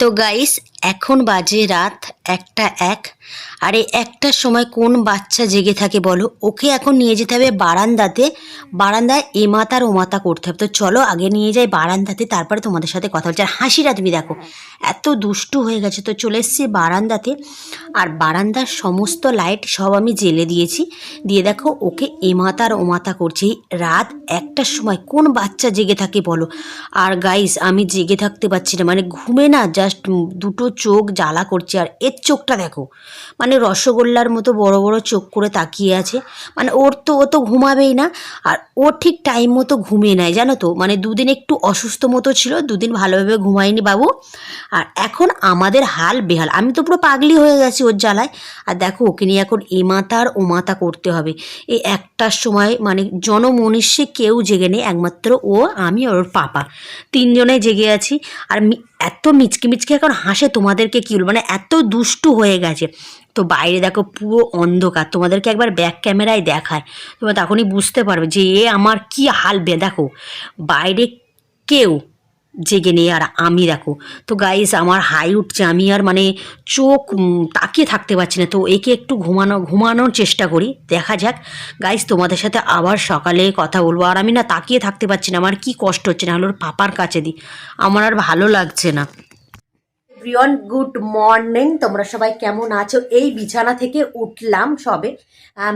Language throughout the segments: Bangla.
তো গাইস এখন বাজে রাত একটা এক। আর এই একটার সময় কোন বাচ্চা জেগে থাকে বলো? ওকে এখন নিয়ে যেতে হবে বারান্দাতে। বারান্দায় এ মাতার ও মাতা করতে হবে। তো চলো আগে নিয়ে যাই বারান্দাতে, তারপরে তোমাদের সাথে কথা বলছি। আর হাসিটা তুমি দেখো, এত দুষ্টু হয়ে গেছে। তো চলে এসছি বারান্দাতে। আর বারান্দার সমস্ত লাইট সব আমি জেলে দিয়েছি। দিয়ে দেখো, ওকে এ মাতার ও মাতা করছে। রাত একটার সময় কোন বাচ্চা জেগে থাকে বলো? আর গাইস আমি জেগে থাকতে পারছি না। মানে ঘুমে না জাস্ট দুটো চোখ জ্বালা করছে আর এর চোখটা দেখো। মানে রসগোল্লার মতো বড় বড় চোখ করে তাকিয়ে আছে। মানে ওর তো, ও তো ঘুমাবেই না আর ও ঠিক টাইম মতো ঘুমিয়ে নেয় জানো তো? মানে দুদিন একটু অসুস্থ মতো ছিল, দুদিন ভালোভাবে ঘুমায়নি বাবু। আর এখন আমাদের হাল বেহাল। আমি তো পুরো পাগলি হয়ে গেছি ওর জ্বালায়। আর দেখো, ওকে নিয়ে এখন এ মাতার ও মাতা করতে হবে। এই একটার সময় মানে জনমনুষ্যে কেউ জেগে নেই, একমাত্র ও, আমি আর ওর পাপা। তিনজনে জেগে আছি। আর এত মিচকে মিচকে এখন হাসে তোমাদেরকে কি বলব? মানে এত দুষ্টু হয়ে গেছে। তো বাইরে দেখো পুরো অন্ধকার। তোমাদেরকে একবার ব্যাক ক্যামেরায় দেখায়। তোমরা তখনই বুঝতে পারবে যে এ আমার কি হাল বে, দেখো, বাইরে কেউ জেগে নেই। আর আমি দেখো, তো গাইস আমার হাই উঠছে। আমি আর মানে চোখ তাকিয়ে থাকতে পারছি না। তো একে একটু ঘুমানো, ঘুমানোর চেষ্টা করি। দেখা যাক। গাইস তোমাদের সাথে আবার সকালে কথা বলব। আর আমি না তাকিয়ে থাকতে পারছি না। আমার কি কষ্ট হচ্ছে? না হলো পাপার কাছে দিই। আমার আর ভালো লাগছে না। Everyone, good morning. তোমরা সবাই কেমন আছো? এই বিছানা থেকে উঠলাম সবে।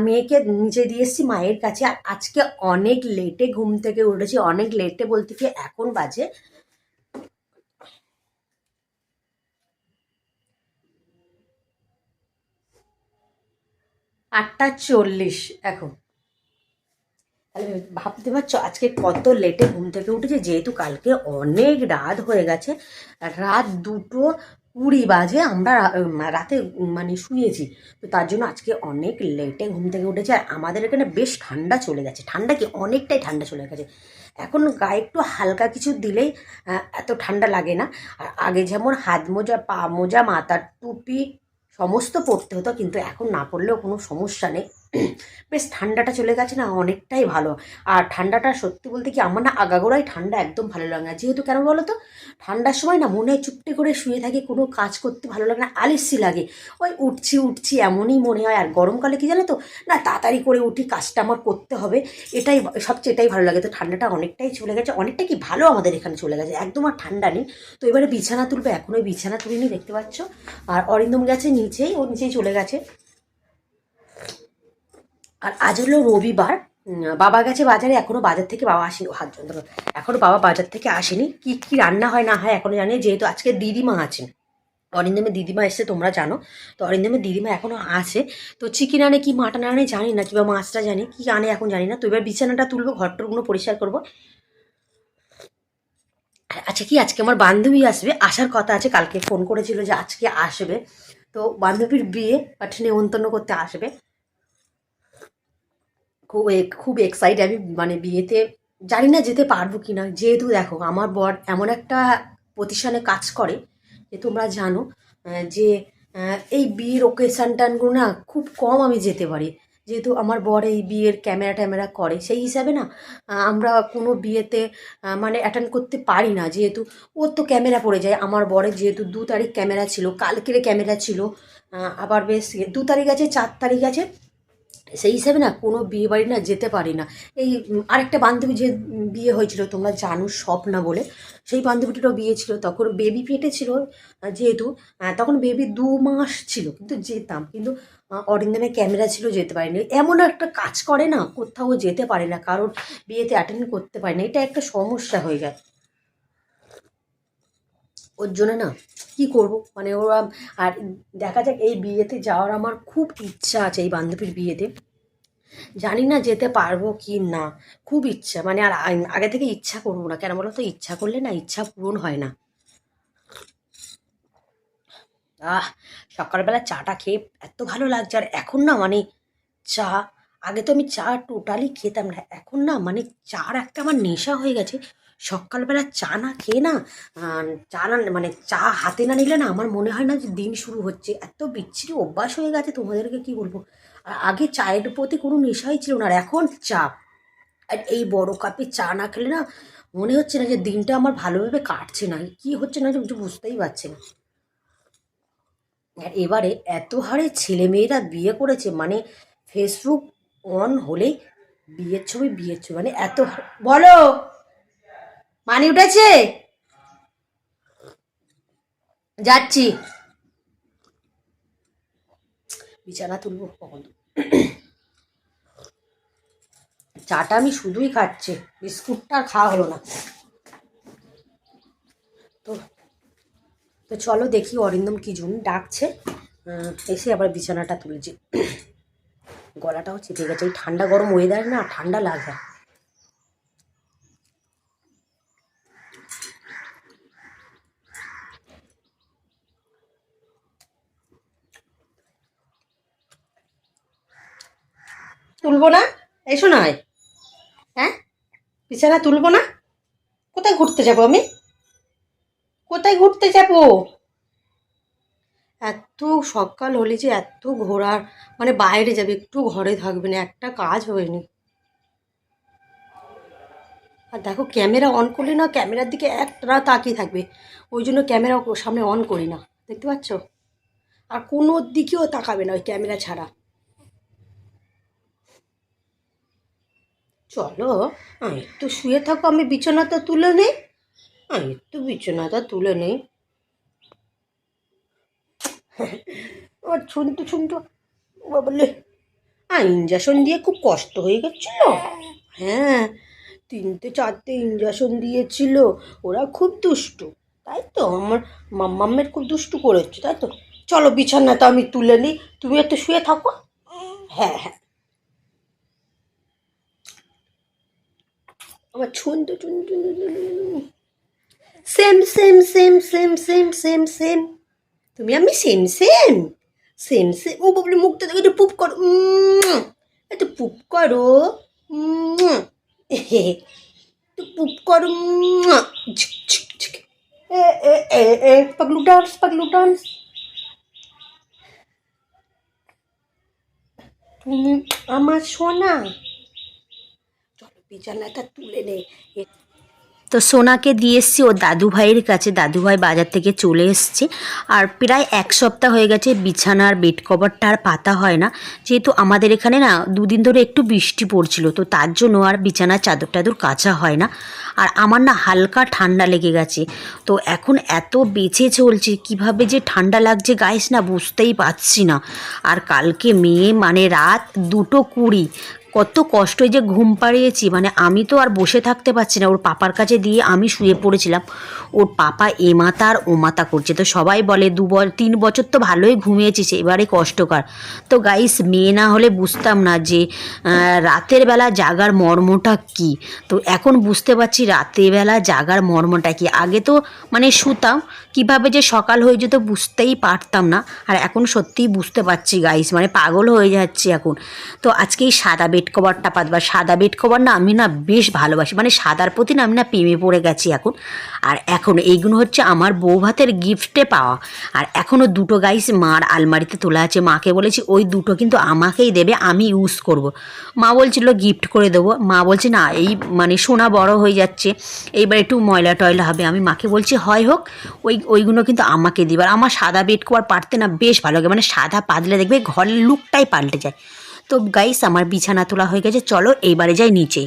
মেয়েকে নিচে দিয়ে এসেছি, মায়ের কাছে। আর আজকে অনেক লেটে ঘুম থেকে উঠেছি। অনেক লেটে বলতে কি, এখন বাজে আটটা চল্লিশ এখন। তাহলে ভাবতে পারছ, আজকে কত লেটে ঘুম থেকে উঠেছে, যেহেতু কালকে অনেক রাত হয়ে গেছে, রাত দুটো কুড়ি বাজে আমরা রাতে মানে শুয়েছি, তো তার জন্য আজকে অনেক লেটে ঘুম থেকে উঠেছে, আর আমাদের এখানে বেশ ঠান্ডা চলে গেছে, ঠান্ডা কি অনেকটাই ঠান্ডা চলে গেছে, এখন গায়ে একটু হালকা কিছু দিলেই এত ঠান্ডা লাগে না, আর আগে যেমন হাত মোজা, পা মোজা, মাথার টুপি, সমস্ত পরতে হতো, কিন্তু এখন না পরলেও কোনো সমস্যা নেই বেশ ঠান্ডাটা চলে গেছে না অনেকটাই ভালো। আর ঠান্ডাটা সত্যি বলতে কি আমার না আগাগোড়াই ঠান্ডা একদম ভালো লাগে না। যেহেতু কেন বলো তো ঠান্ডার সময় না মনে হয় চুপটি করে শুয়ে থাকি, কোনো কাজ করতে ভালো লাগে না, আলিসি লাগে। ওই উঠছি উঠছি এমনই মনে হয়। আর গরমকালে কি জানো তো? না তাড়াতাড়ি করে উঠি, কাজটা আমার করতে হবে। এটাই সবচেয়ে এটাই ভালো লাগে। তো ঠান্ডাটা অনেকটাই চলে গেছে, অনেকটা কি ভালো আমাদের এখানে চলে গেছে। একদম আর ঠান্ডা নেই। তো এবারে বিছানা তুলবে, এখনই বিছানা তুলিনি দেখতে পাচ্ছ? আর অরিন্দম গেছে নিচেই, ও নিচেই চলে গেছে। আর আজ হলো রবিবার। বাবা গেছে বাজারে, এখনও বাজার থেকে বাবা আসেনি। হাত যন্ত্র এখনও বাবা বাজার থেকে আসেনি। কি কি রান্না হয়, না হয় এখনও জানি যেহেতু আজকে দিদিমা আছেন। অরিন্দমের দিদিমা এসছে, তোমরা জানো। তো অরিন্দমের দিদিমা এখনও আছে। তো চিকেন আনে কি, মাটন আনে জানি না, কিংবা মাছটা জানি। কি আনে এখন জানি না। তো এবার বিছানাটা তুলবো ঘরটরগুলো পরিষ্কার করব। আচ্ছা কি, আজকে আমার বান্ধবী আসবে। আসার কথা আছে, কালকে ফোন করেছিল যে আজকে আসবে। তো বান্ধবীর বিয়ে বাট নেমন্তন্ন করতে আসবে। খুব খুব এক্সাইট আমি মানে বিয়েতে জানি না যেতে পারব কি না যেহেতু দেখো, আমার বর এমন একটা প্রতিষ্ঠানে কাজ করে যে তোমরা জানো যে এই বিয়ের ওকেশান টানগুলো না খুব কম আমি যেতে পারি। যেহেতু আমার বর এই বিয়ের ক্যামেরা ট্যামেরা করে, সেই হিসাবে না আমরা কোনো বিয়েতে মানে অ্যাটেন্ড করতে পারি না। যেহেতু ওর তো ক্যামেরা পড়ে যায়, আমার বরের যেহেতু দু তারিখ ক্যামেরা ছিল, কালকের ক্যামেরা ছিল আবার বেশ দু তারিখ আছে, চার তারিখ আছে সেই হিসাবে না কোনো বিয়ে বাড়ি না যেতে পারি না। এই আরেকটা বান্ধবী যে বিয়ে হয়েছিল, তোমরা জানো স্বপ্না বলে, সেই বান্ধবীটিরও বিয়ে ছিল। তখন বেবি পেটে ছিল যেহেতু তখন বেবি দু মাস ছিল, কিন্তু যেতাম। কিন্তু অরিন্দমের ক্যামেরা ছিল, যেতে পারিনি। এমন একটা কাজ করে না, কোথাও যেতে পারে না কারণ বিয়েতে অ্যাটেন্ড করতে পারে না। এটা একটা সমস্যা হয়ে যায়। ওর জন্য না, কি করব? মানে ওরা, আর দেখা যাক, এই বিয়েতে যাওয়ার আমার খুব ইচ্ছা আছে, এই বান্ধবীর বিয়েতে। জানি না যেতে পারব কি না। খুব ইচ্ছা মানে আর আগে থেকে ইচ্ছা করব না। কেন বলো তো? ইচ্ছা করলে না, ইচ্ছা পূরণ হয় না। আহ, সকালবেলা চাটা খেয়ে এত ভালো লাগছে। আর এখন না মানে চা, আগে তো আমি চা টোটালি খেতাম না। এখন না মানে চার একটা আমার নেশা হয়ে গেছে। সকালবেলা চা না খেয়ে না চা না মানে চা হাতে না নিলে না আমার মনে হয় না যে দিন শুরু হচ্ছে। এত বিচ্ছিরি অভ্যাস হয়ে গেছে তোমাদেরকে কি বলব? আর আগে চায়ের প্রতি কোনো নেশাই ছিল না, আর এখন চা। আর এই বড় কাপে চা না খেলে না মনে হচ্ছে না যে দিনটা আমার ভালোভাবে কাটছে না। কি হচ্ছে না কিছু বুঝতেই পারছি না। আর এবারে এত হারে ছেলেমেয়েরা বিয়ে করেছে মানে ফেসবুক অন হলেই বিয়ের ছবি বিয়ের ছবি মানে এত বলো! মানি উঠেছে? যাচ্ছি। বিছানা তুলবো, কখন? চাটা আমি শুধুই খাচ্ছি, বিস্কুটটা খাওয়া হলো না। তো তো চলো দেখি অরিন্দম কি জন্য ডাকছে। এসে আবার বিছানাটা তুলেছি। গলাটাও চেপে গেছে ঠান্ডা গরম ওয়েদার না, ঠান্ডা লাগে। তুলবো না? এসো না হয়? বিছানা তুলবো না? কোথায় ঘুরতে যাব আমি? কোথায় ঘুরতে যাব? এত সকাল হলে যে এত ঘোরার মানে বাইরে যাবে, একটু ঘরে থাকবে না, একটা কাজ হয়নি। আর দেখো, ক্যামেরা অন করলে না ক্যামেরার দিকে একটা তাকিয়ে থাকবে। ওই জন্য ক্যামেরা সামনে অন করি না। দেখতে পাচ্ছ? আর কোনো দিকেও তাকাবে না ওই ক্যামেরা ছাড়া। চলো একটু শুয়ে থাকো, আমি বিছানাটা তুলে নেই। একটু বিছানাটা তুলে নেই। আর শুনতে শুনতে বলে ইঞ্জেকশন দিয়ে খুব কষ্ট হয়ে গেছিল? হ্যাঁ তিনটে, চারটে ইঞ্জেকশন দিয়েছিল। ওরা খুব দুষ্টু, তাই তো? আমার মাম্মামের খুব দুষ্টু করেছে, তাই তো? চলো, বিছানাটা আমি তুলে নিই। তুমি একটু শুয়ে থাকো। হ্যাঁ হ্যাঁ। আমার শুনতে শুনতে same same same same same same same. তুমি আমি সেম সেম সেম সেম। ও বাবলি মুখটা দেখে পুপ করো। একটু পুপ করো। একটু পুপ করো। পাগলু ডান্স পাগলু ডান্স। তুমি আমার সোনা। বিছানাটা তুলে নে। তো সোনাকে দিয়ে এসছি ও দাদু ভাইয়ের কাছে। দাদু ভাই বাজার থেকে চলে এসছে। আর প্রায় এক সপ্তাহ হয়ে গেছে বিছানার বেড কভারটা আর পাতা হয় না। যেহেতু আমাদের এখানে না দুদিন ধরে একটু বৃষ্টি পড়ছিল, তো তার জন্য আর বিছানার চাদর টাদর কাচা হয় না। আর আমার না হালকা ঠান্ডা লেগে গেছে। তো এখন এত বেঁচে চলছে, কীভাবে যে ঠান্ডা লাগছে গাইস না বুঝতেই পারছি না। আর কালকে মেয়ে মানে রাত দুটো কুড়ি কত কষ্ট যে ঘুম পাড়িয়েছি। মানে আমি তো আর বসে থাকতে পারছি না। ওর পাপার কাছে দিয়ে আমি শুয়ে পড়েছিলাম। ওর পাপা এ মাতা আর ও মাতা করছে। তো সবাই বলে, দু তিন বছর তো ভালোই ঘুমিয়েছিস, এবারে কষ্টকর। তো গাইস মেয়ে না হলে বুঝতাম না যে রাতের বেলা জাগার মর্মটা কি? তো এখন বুঝতে পারছি রাতের বেলা জাগার মর্মটা কি। আগে তো মানে শুতাম, কীভাবে যে সকাল হয়ে যেত বুঝতেই পারতাম না। আর এখন সত্যিই বুঝতে পারছি গাইস মানে পাগল হয়ে যাচ্ছি এখন। তো আজকেই সাদা কভারটা পাতবা সাদা বেড কভার না আমি না বেশ ভালোবাসি। মানে সাদার প্রতি না আমি না প্রেমে পড়ে গেছি এখন। আর এখন এইগুলো হচ্ছে আমার বউ ভাতের গিফটে পাওয়া। আর এখনও দুটো গাইস মার আলমারিতে তোলা আছে। মাকে বলেছি, ওই দুটো কিন্তু আমাকেই দেবে, আমি ইউজ করব। মা বলছিল গিফট করে দেবো। মা বলছে, না, এই মানে সোনা বড় হয়ে যাচ্ছে। এইবার একটু ময়লা টয়লা হবে। আমি মাকে বলছি, হয় হোক, ওই, ওইগুলো কিন্তু আমাকে দিবে। আর আমার সাদা বেড কভার পারতে না বেশ ভালো লাগে। মানে সাদা পাতলে দেখবে ঘরের লুকটাই পাল্টে যায়। তো গাইস আমার বিছানা তোলা হয়ে গেছে। চলো এইবারে যাই নিচে।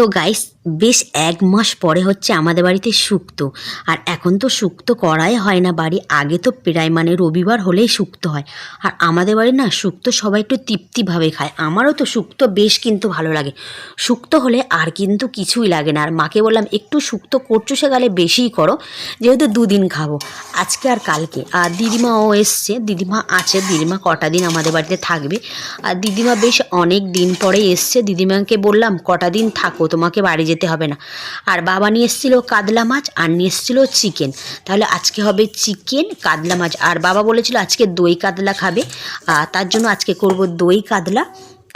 তো গাইস বেশ এক মাস পরে হচ্ছে আমাদের বাড়িতে শুক্তো আর এখন তো শুক্তো করাই হয় না বাড়ি, আগে তো প্রায় মানে রবিবার হলেই শুক্তো হয়। আর আমাদের বাড়ি না শুক্তো সবাই একটু তৃপ্তিভাবে খায়। আমারও তো শুক্তো বেশ কিন্তু ভালো লাগে। শুক্তো হলে আর কিন্তু কিছুই লাগে না। আর মাকে বললাম, একটু শুক্তো করছ সে গেলে বেশিই করো, যেহেতু দুদিন খাব। আজকে আর কালকে। আর দিদিমাও এসছে। দিদিমা আছে, দিদিমা কটা দিন আমাদের বাড়িতে থাকবে। আর দিদিমা বেশ অনেক দিন পরে এসছে। দিদিমাকে বললাম, কটা দিন থাকো তোমাকে বাড়ি যেতে হবে না। আর বাবা নিয়ে এসেছিল কাতলা মাছ, আর নিয়ে এসেছিল চিকেন। তাহলে আজকে হবে চিকেন, কাতলা মাছ। আর বাবা বলেছিল আজকে দই কাতলা খাবে। আর তার জন্য আজকে করব দই কাতলা,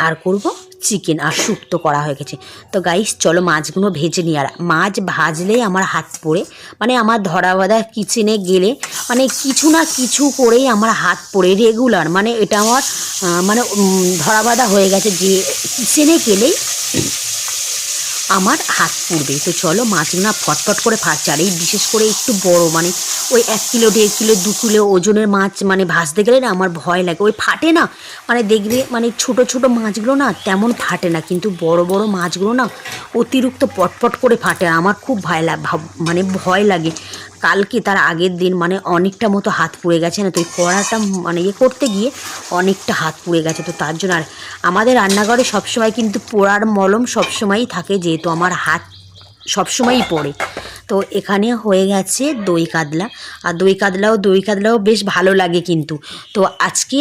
আর করব চিকেন, আর শুক্তো করা হয়ে গেছে। তো গাইস চলো মাছগুলো ভেজে নিই। আর মাছ ভাজলেই আমার হাত পড়ে। মানে আমার ধরা বাঁধা কিচেনে গেলে মানে কিছু না কিছু করেই আমার হাত পড়ে রেগুলার মানে এটা আমার মানে ধরা বাঁধা হয়ে গেছে যে কিচেনে গেলেই আমার হাত পুড়বে। তো চলো মাছগুলো ফটফট করে ভাজছে আর এই বিশেষ করে একটু বড় মানে ওই এক কিলো, দেড় কিলো, দু কিলো ওজনের মাছ মানে ভাসতে গেলে না আমার ভয় লাগে। ওই ফাটে না মানে দেখবে মানে ছোট ছোট মাছগুলো না তেমন ফাটে না, কিন্তু বড় বড় মাছগুলো না অতিরিক্ত পটপট করে ফাটে। আমার খুব ভয় লাগে মানে ভয় লাগে। কালকে তার আগের দিন মানে অনেকটা মতো হাত পুড়ে গেছে না, তো এই কড়াটা মানে ইয়ে করতে গিয়ে অনেকটা হাত পুড়ে গেছে, তো তার জন্য আর আমাদের রান্নাঘরে সবসময় কিন্তু পোড়ার মলম সবসময়ই থাকে, যেহেতু আমার হাত সবসময়ই পড়ে। তো এখানে হয়ে গেছে দই কাতলা। আর দই কাতলাও দই কাতলাও বেশ ভালো লাগে কিন্তু। তো আজকে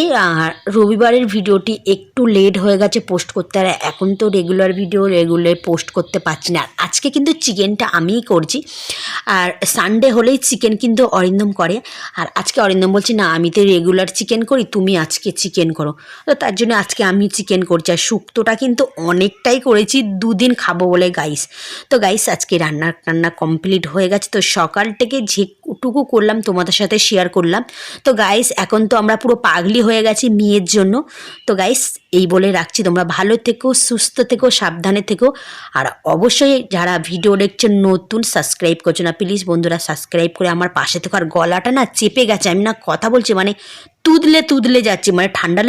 রবিবারের ভিডিওটি একটু লেট হয়ে গেছে পোস্ট করতে। আর এখন তো রেগুলার ভিডিও রেগুলার পোস্ট করতে পারছি না। আর আজকে কিন্তু চিকেনটা আমিই করছি। আর সানডে হলেই চিকেন কিন্তু অরিন্দম করে। আর আজকে অরিন্দম বলছি, না, আমি তো রেগুলার চিকেন করি, তুমি আজকে চিকেন করো। তো তার জন্য আজকে আমি চিকেন করছি। আর শুক্তোটা কিন্তু অনেকটাই করেছি, দুদিন খাব বলে গাইস তো গাইস আজকে রান্না টান্না কমপ্লিট হয়ে গেছে। তো সকাল থেকে যেটুকু করলাম, তোমাদের সাথে শেয়ার করলাম। তো গাইস এখন তো আমরা পুরো পাগলি হয়ে গেছি মেয়ের জন্য। তো গাইস এই বলে রাখছি, তোমরা ভালো থেকো, সুস্থ থেকো, সাবধানে থেকো। আর অবশ্যই যারা ভিডিও দেখছেন নতুন সাবস্ক্রাইব করছ না প্লিজ বন্ধুরা সাবস্ক্রাইব করে আমার পাশে থেকো। আর গলাটা না চেপে গেছে, আমি না কথা বলছি মানে তুদলে তুদলে যাচ্ছি মানে ঠান্ডা